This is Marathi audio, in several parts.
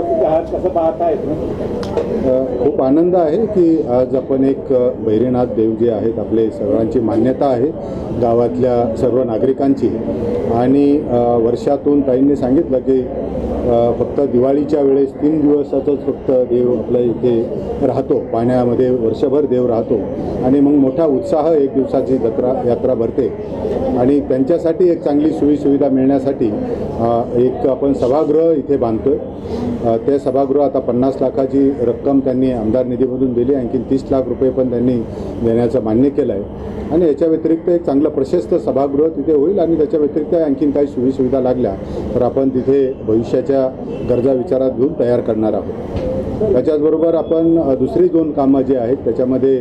कसं पाहताय खूप आनंद आहे की आज आपण एक भैरीनाथ देव जे आहेत आपले सर्वांची मान्यता आहे गावातल्या सर्व नागरिकांची. आणि वर्षातून ताईंनी सांगितलं की फक्त दिवाळीच्या वेळेस तीन दिवसातच फक्त देव आपल्या इथे राहतो पाण्यामध्ये वर्षभर देव राहतो. आणि मग मोठा उत्साह एक दिवसाची जत्रा यात्रा भरते. आणि त्यांच्यासाठी एक चांगली सोयीसुविधा मिळण्यासाठी एक आपण सभागृह इथे बांधतो आहे त्या सभागृह आता पन्नास लाखाची रक्कम त्यांनी आमदार निधीमधून दिली आणखी तीस लाख रुपये पण त्यांनी देण्याचं मान्य केलं आहे आणि याच्या व्यतिरिक्त एक चांगलं प्रशस्त सभागृह तिथे होईल आणि त्याच्या व्यतिरिक्त आणखीन काही सोयीसुविधा लागल्या तर आपण तिथे भविष्याच्या गरजा विचारात घेऊन तयार करणार आहोत. त्याच्याचबरोबर आपण दुसरी दोन कामं जी आहेत त्याच्यामध्ये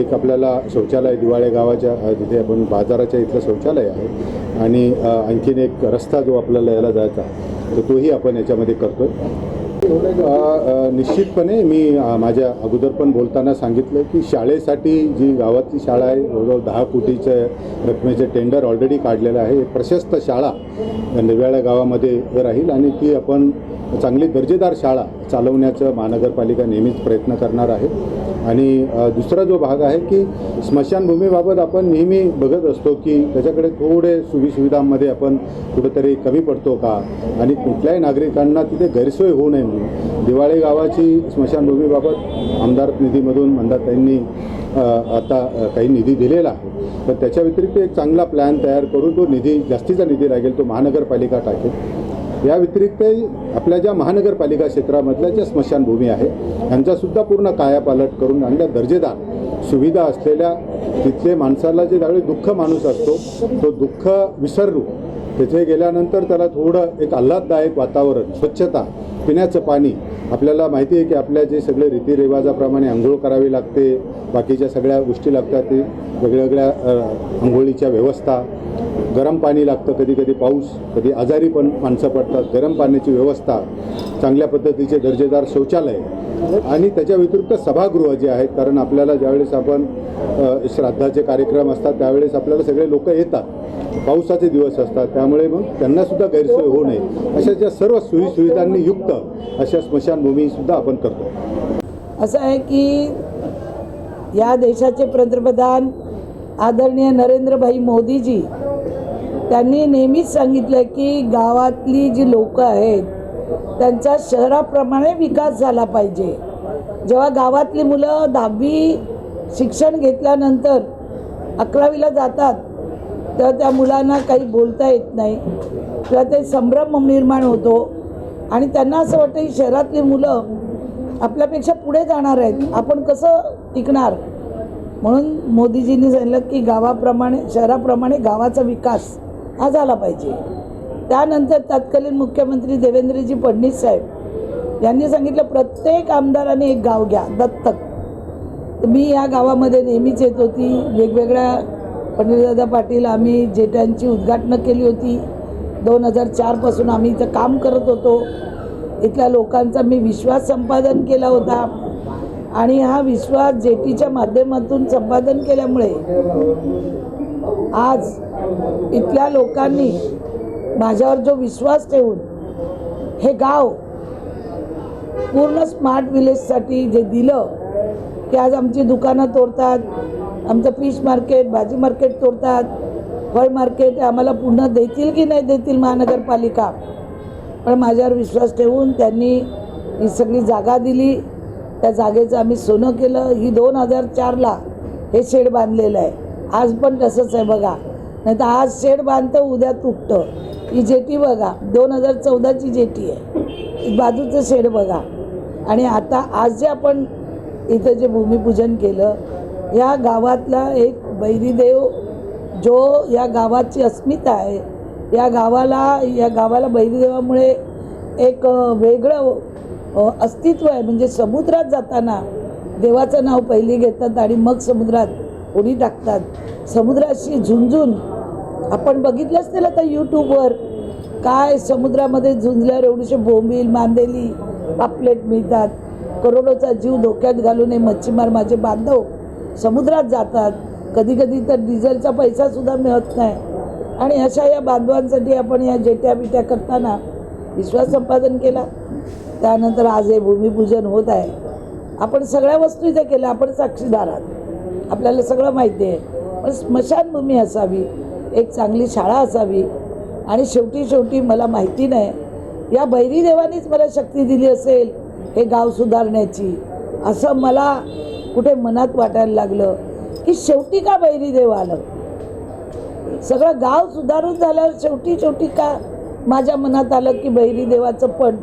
एक आपल्याला शौचालय दिवाळे गावाच्या तिथे आपण बाजाराच्या इथलं शौचालय आहे. आणि आणखीन एक रस्ता जो आपल्याला यायला जायचा तर तोही आपण याच्यामध्ये करतो निश्चितपणे मी माझ्या अगोदर पण बोलताना सांगितलं की शाळेसाठी जी गावातली शाळा आहे जवळजवळ दहा कोटीच्या रकमेचे टेंडर ऑलरेडी काढलेलं आहे. प्रशस्त शाळा निव्याळ्या गावामध्ये राहील आणि ती आपण चांगली दर्जेदार शाळा चालवण्याचं महानगरपालिका नेहमीच प्रयत्न करणार आहे. आणि दुसरा जो भाग आहे की स्मशानभूमीबाबत आपण नेहमी बघत असतो की त्याच्याकडे थोडे सुविसुविधांमध्ये आपण कुठेतरी कमी पडतो का? आणि कुठल्याही नागरिकांना तिथे गैरसोय होऊ नये दिवाळे गावाची स्मशानभूमीबाबत आमदार निधीमधून मंदाताईंनी आता काही निधी दिलेला आहे. तर त्याच्या व्यतिरिक्त एक चांगला प्लॅन तयार करून तो निधी जास्तीचा निधी लागेल तो महानगरपालिका टाकेल. या व्यतिरिक्तही आपल्या ज्या महानगरपालिका क्षेत्रामधल्या ज्या स्मशानभूमी आहे यांचासुद्धा पूर्ण कायापालट करून आणल्या दर्जेदार सुविधा असलेल्या तिथले माणसाला जे त्यावेळी दुःख माणूस असतो तो दुःख विसरू तिथे गेल्यानंतर त्याला थोडं एक आल्हाददायक वातावरण स्वच्छता पिण्याचं पाणी. आपल्याला माहिती आहे की आपल्या जे सगळे रीतिरिवाजाप्रमाणे आंघोळ करावी लागते बाकीच्या सगळ्या गोष्टी लागतात ते वेगळ्या वेगळ्या आंघोळीच्या व्यवस्था. गरम पाणी लागतं कधी कधी पाऊस कधी आजारी पण माणसं पडतात. गरम पाण्याची व्यवस्था चांगल्या पद्धतीचे दर्जेदार शौचालय आणि त्याच्या व्यतिरिक्त सभागृह जे आहेत कारण आपल्याला ज्यावेळेस आपण श्राद्धाचे कार्यक्रम असतात त्यावेळेस आपल्याला सगळे लोक येतात. पावसाचे दिवस असतात त्यामुळे मग त्यांनासुद्धा गैरसोय होऊ नये. अशा ज्या सर्व सोयीसुविधांनी युक्त अशा स्मशानभूमीसुद्धा आपण करतो. असं आहे की या देशाचे पंतप्रधान आदरणीय नरेंद्रभाई मोदीजी त्यांनी नेहमीच सांगितलं की गावातली जी लोकं आहेत त्यांचा शहराप्रमाणे विकास झाला पाहिजे. जेव्हा गावातली मुलं दहावी शिक्षण घेतल्यानंतर अकरावीला जातात तेव्हा त्या मुलांना काही बोलता येत नाही. किंवा ते संभ्रम निर्माण होतो. आणि त्यांना असं वाटतं की शहरातली मुलं आपल्यापेक्षा पुढे जाणार आहेत. आपण कसं टिकणार? म्हणून मोदीजींनी सांगितलं की गावाप्रमाणे शहराप्रमाणे गावाचा विकास हा झाला पाहिजे. त्यानंतर तत्कालीन मुख्यमंत्री देवेंद्रजी फडणवीस साहेब यांनी सांगितलं प्रत्येक आमदाराने एक गाव घ्या दत्तक. मी या गावामध्ये नेहमीच येत होती. वेगवेगळ्या पंडितदादा पाटील आम्ही जेट्यांची उद्घाटनं केली होती. दोन हजार चारपासून आम्ही इथं काम करत होतो. इथल्या लोकांचा मी विश्वास संपादन केला होता. आणि हा विश्वास जेटीच्या माध्यमातून संपादन केल्यामुळे आज इथल्या लोकांनी माझ्यावर जो विश्वास ठेवून हे गाव पूर्ण स्मार्ट विलेजसाठी जे दिलं की आज आमची दुकानं तोडतात आमचं फिश मार्केट भाजी मार्केट तोडतात फळ मार्केट आम्हाला पुन्हा देतील की नाही देतील महानगरपालिका. पण माझ्यावर विश्वास ठेवून त्यांनी ही सगळी जागा दिली. त्या जागेचं आम्ही सोनं केलं. ही दोन हजार चारला हे शेड बांधलेलं आहे. आज पण तसंच आहे बघा. नाही तर आज शेड बांधतं उद्या तुटतं. ही जेटी बघा. दोन हजार चौदाची जेटी आहे. बाजूचं शेड बघा. आणि आता आज जे आपण इथं जे भूमिपूजन केलं या गावातला एक बैरीदेव जो या गावाची अस्मिता आहे या गावाला या गावाला बैरीदेवामुळे एक वेगळं अस्तित्व आहे. म्हणजे समुद्रात जाताना देवाचं नाव पहिली घेतात आणि मग समुद्रात उडी टाकतात. समुद्राशी झुंजून आपण बघितलं असतील आता यूट्यूबवर काय समुद्रामध्ये झुंजल्यावर एवढीशे बोंबील मांदेली पापलेट मिळतात. करोडोचा जीव धोक्यात घालून हे मच्छीमार माझे बांधव समुद्रात जातात. कधी कधी तर डिझेलचा पैसासुद्धा मिळत नाही. आणि अशा या बांधवांसाठी आपण या जेट्या बिट्या करताना विश्वास संपादन केला. त्यानंतर आज हे भूमिपूजन होत आहे. आपण सगळ्या वस्तू इथे केल्या. आपण साक्षीदार आहात. आपल्याला सगळं माहिती आहे. पण स्मशानभूमी असावी. एक चांगली शाळा असावी. आणि शेवटी शेवटी मला माहिती नाही या भैरीदेवानीच मला शक्ती दिली असेल हे गाव सुधारण्याची. असं मला कुठे मनात वाटायला लागलं की शेवटी का बैरी देव आलं? सगळं गाव सुधारून झाल्यावर शेवटी शेवटी का माझ्या मनात आलं की बैरी देवाचं पण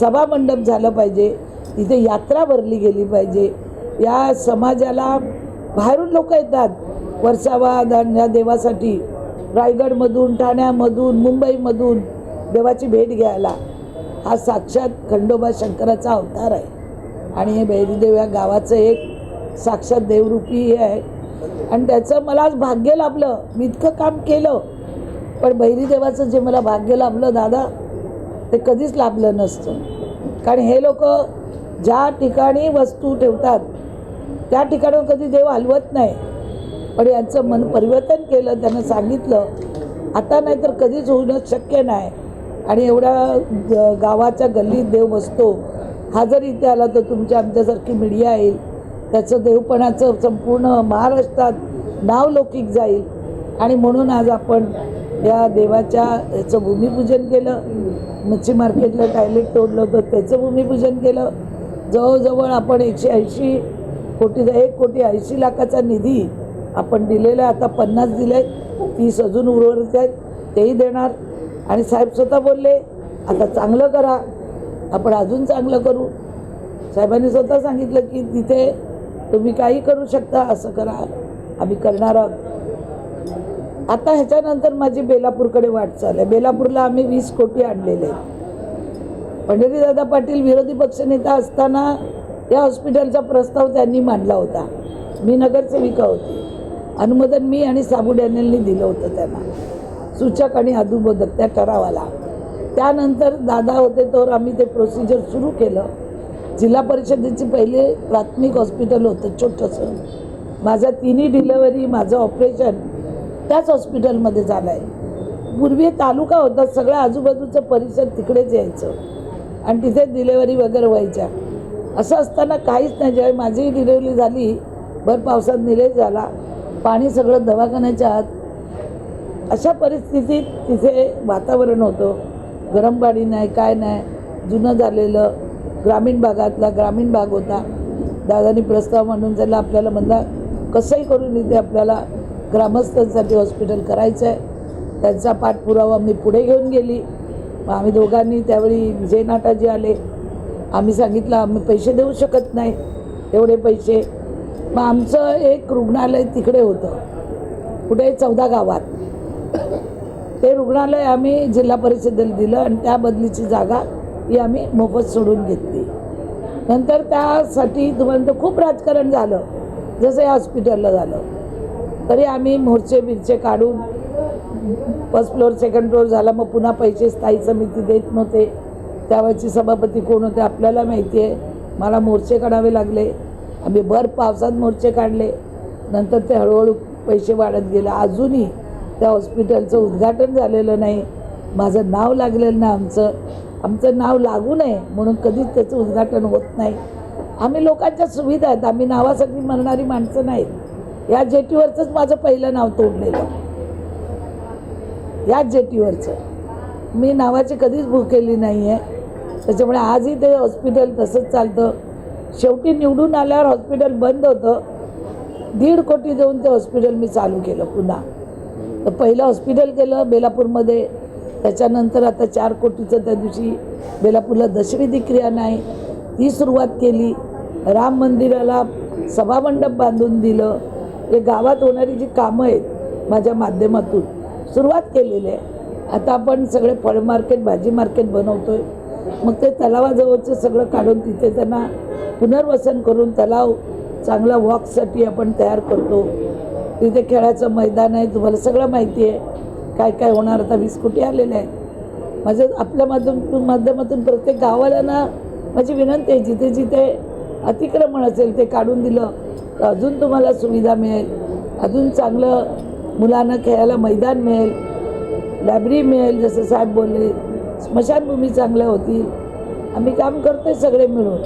सभामंडप झालं पाहिजे तिथे यात्रा भरली गेली पाहिजे. या समाजाला बाहेरून लोक येतात वर्षावाद आणि या देवासाठी. रायगडमधून ठाण्यामधून मुंबईमधून देवाची भेट घ्यायला हा साक्षात खंडोबा शंकराचा अवतार आहे. आणि हे भैरीदेव या गावाचं एक साक्षात देवरूपी हे आहे. आणि त्याचं मला आज भाग्य लाभलं. मी इतकं काम केलं. पण भैरीदेवाचं जे मला भाग्य लाभलं दादा ते कधीच लाभलं नसतं. कारण हे लोक ज्या ठिकाणी वस्तू ठेवतात त्या ठिकाणावर कधी देव हलवत नाही. पण यांचं मन परिवर्तन केलं त्यानं सांगितलं. आता नाही तर कधीच होणं शक्य नाही. आणि एवढ्या गावाच्या गल्लीत देव बसतो. हा जर इथे आला तर तुमच्या आमच्यासारखी मीडिया येईल. त्याचं देवपणाचं संपूर्ण महाराष्ट्रात नाव लौकिक जाईल. आणि म्हणून आज आपण या देवाच्या याचं भूमिपूजन केलं. मच्छी मार्केटला टॉयलेट तोडलं होतं त्याचं भूमिपूजन केलं. जवळजवळ आपण एकशे ऐंशी कोटी एक कोटी ऐंशी लाखाचा निधी आपण दिलेलं आहे आता पन्नास दिले तीस अजून उर्वरित आहेत तेही देणार. आणि साहेब स्वतः बोलले आता चांगलं करा आपण अजून चांगलं करू. साहेबांनी स्वतः सांगितलं की तिथे तुम्ही काही करू शकता असं करा आम्ही करणार आहोत. आता ह्याच्यानंतर माझी बेलापूरकडे वाटचाल आहे. बेलापूरला आम्ही वीस कोटी आणलेले आहेत. पंढरीदादा पाटील विरोधी पक्षनेता असताना या हॉस्पिटलचा प्रस्ताव त्यांनी मांडला होता. मी नगरसेविका होती. अनुमोदन मी आणि साबू डॅनियलनी दिलं होतं त्यांना. सूचक आणि अधुबोधक त्या ठरावाला त्यानंतर दादा होते तर आम्ही ते प्रोसिजर सुरू केलं. जिल्हा परिषदेची पहिले प्राथमिक हॉस्पिटल होतं छोटंसं. माझ्या तिन्ही डिलेवरी माझं ऑपरेशन त्याच हॉस्पिटलमध्ये झालं आहे पूर्वी तालुका होता सगळं आजूबाजूचं परिसर तिकडेच यायचं. आणि तिथे डिलेवरी वगैरे व्हायच्या. असं असताना काहीच नाही जेव्हा माझी डिलेवरी झाली भर पावसात निलेश झाला. पाणी सगळं दवाखान्याच्या आत. अशा परिस्थितीत तिथे वातावरण होतं. गरम पाणी नाही काय नाही. जुनं झालेलं ग्रामीण भागातला ग्रामीण भाग होता. दादानी प्रस्ताव मांडून त्याला आपल्याला म्हणला कसंही करून इथे आपल्याला ग्रामस्थांसाठी हॉस्पिटल करायचं आहे त्यांचा पाठपुरावा मी पुढे घेऊन गेली. मग आम्ही दोघांनी त्यावेळी विजय नाटाजी आले. आम्ही सांगितलं आम्ही पैसे देऊ शकत नाही. एवढे पैसे मग आमचं एक रुग्णालय तिकडे होतं. कुठे? चौदा गावात. ते रुग्णालय आम्ही जिल्हा परिषदेला दिलं आणि त्या बदलीची जागा ही आम्ही मोफत सोडून घेतली. नंतर त्यासाठी तुम्हाला तर खूप राजकारण झालं. जसं या हॉस्पिटलला झालं. तरी आम्ही मोर्चे बिरचे काढून फर्स्ट फ्लोअर सेकंड फ्लोअर झाला. मग पुन्हा पैसे स्थायी समिती देत नव्हते. त्यावेळेचे सभापती कोण होते आपल्याला माहिती आहे. मला मोर्चे काढावे लागले. आम्ही भर पावसात मोर्चे काढले. नंतर ते हळूहळू पैसे वाढत गेले. अजूनही त्या हॉस्पिटलचं उद्घाटन झालेलं नाही. माझं नाव लागलेलं नाही आमचं. आमचं नाव लागू नये म्हणून कधीच त्याचं उद्घाटन होत नाही. आम्ही लोकांच्या सुविधा आहेत. आम्ही नावासाठी मरणारी माणसं नाहीत. या जेटीवरचंच माझं पहिलं नाव तोडलेलं. याच जेटीवरचं. मी नावाची कधीच भूकेली नाही आहे त्याच्यामुळे आजही ते हॉस्पिटल तसंच चालतं. शेवटी निवडून आल्यावर हॉस्पिटल बंद होतं. दीड कोटी देऊन ते हॉस्पिटल मी चालू केलं पुन्हा. तर पहिलं हॉस्पिटल केलं बेलापूरमध्ये. त्याच्यानंतर आता चार कोटीचं त्या दिवशी बेलापूरला दशविधी क्रिया नाही. ती सुरुवात केली. राम मंदिराला सभामंडप बांधून दिलं. हे गावात होणारी जी कामं आहेत माझ्या माध्यमातून सुरुवात केलेली आहे. आता आपण सगळे फळ मार्केट भाजी मार्केट बनवतो आहे मग ते तलावाजवळचं सगळं काढून तिथे त्यांना पुनर्वसन करून तलाव चांगला वॉकसाठी आपण तयार करतो. तिथे खेळाचं मैदान आहे तुम्हाला सगळं माहिती आहे. काय काय होणार आता वीस कोटी आलेले आहे माझं आपल्या माध्यम माध्यमातून प्रत्येक गावाला ना माझी विनंती आहे जिथे जिथे अतिक्रमण असेल ते काढून दिलं तर अजून तुम्हाला सुविधा मिळेल. अजून चांगलं मुलांना खेळायला मैदान मिळेल लायब्ररी मिळेल जसं साहेब बोलले स्मशानभूमी चांगल्या होतील. आम्ही काम करतोय सगळे मिळून.